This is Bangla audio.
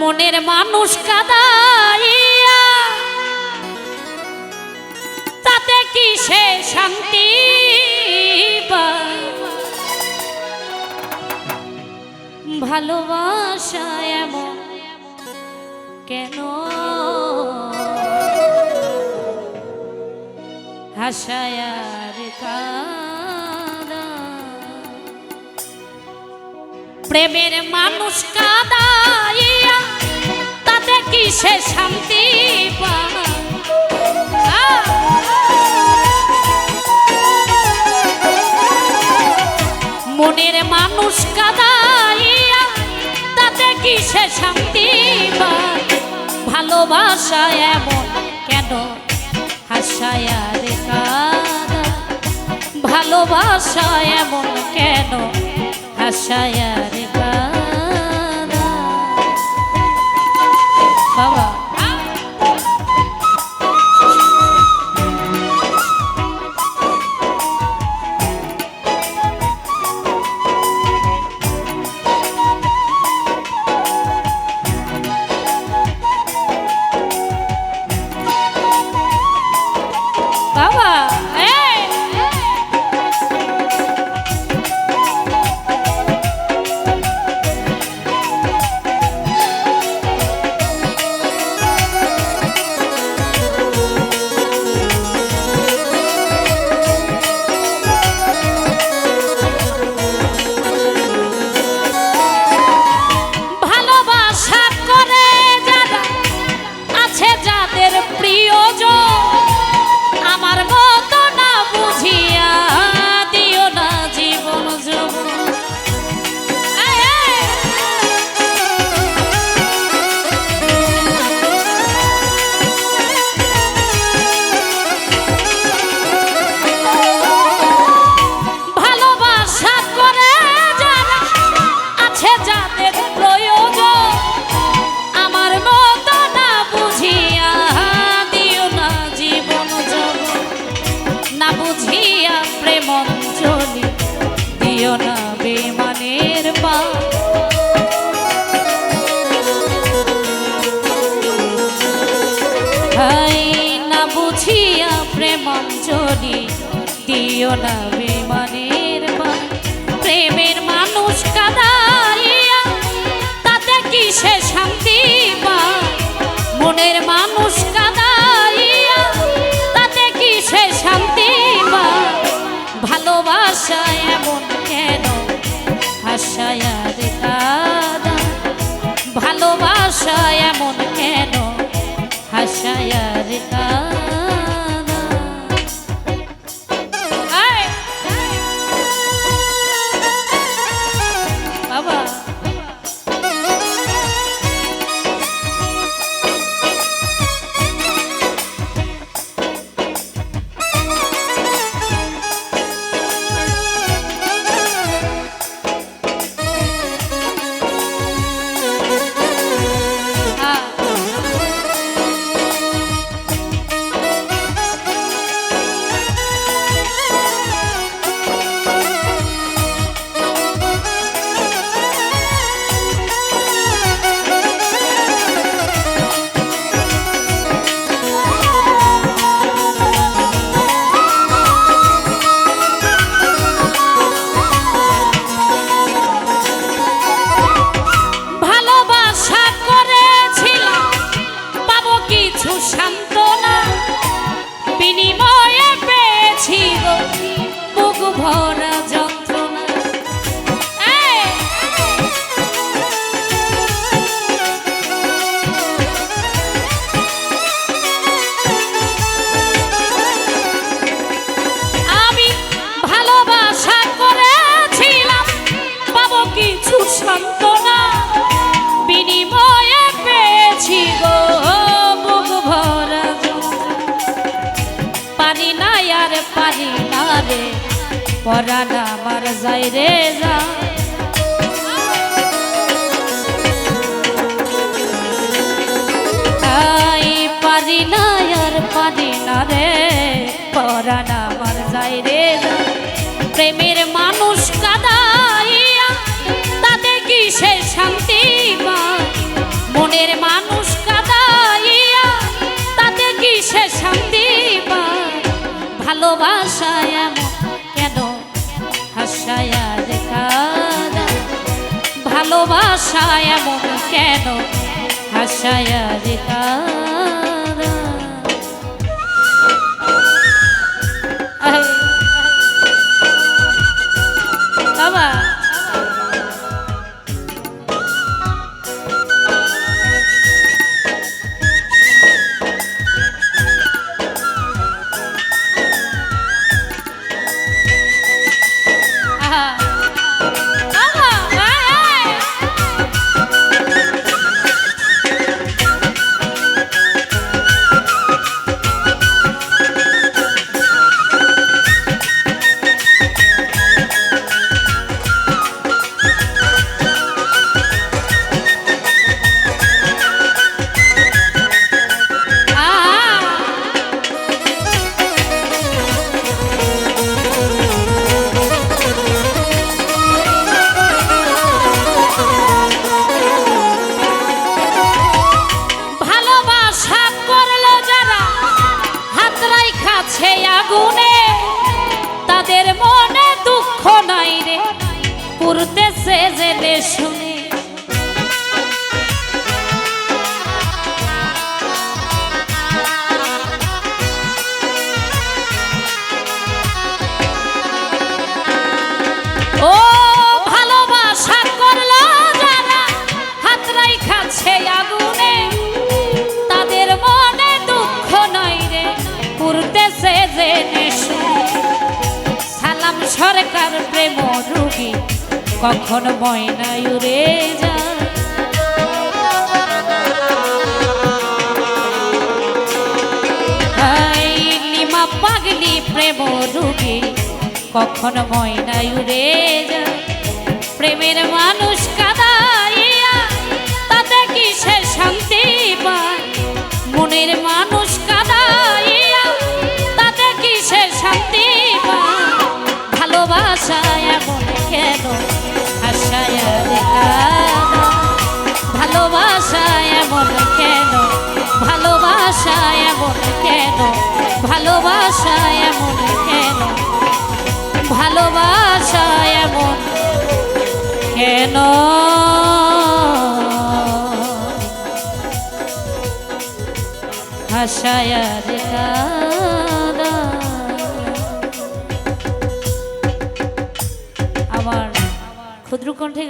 মনের মানুষ কাদাইয়া তাতে কি সে শান্তি ভালোবাসা এমন কেন? হাসায়ার কা প্রেমের মানুষ কাদাইয়া, তাতে কি সে শান্তি মনের মানুষ কাদাইয়া, তাতে কি সে শান্তি ভালোবাসা এমন কেন? হাসায়া রে ভালোবাসা এমন কেন? হাসায়া Dio la vi. কিছু সান্ত্বনা বিনিময়ে পেয়েছি গো বুক ভরা পারি না আর পারি না আমার যাই রে যা। ভালোবাসা এমন কেন? হাসায় রে দুঃখ নাই রে পুরতেছে যে শুনে কখন ময়নায় উড়ে যা? লিমা পাগলি প্রেম রুগী কখন ময়না উড়ে যা? প্রেমের মানুষ ভালোবাসা এমন কেন? ভালোবাসা এমন কেন? হাসায় আমার ক্ষুদ্র কণ্ঠে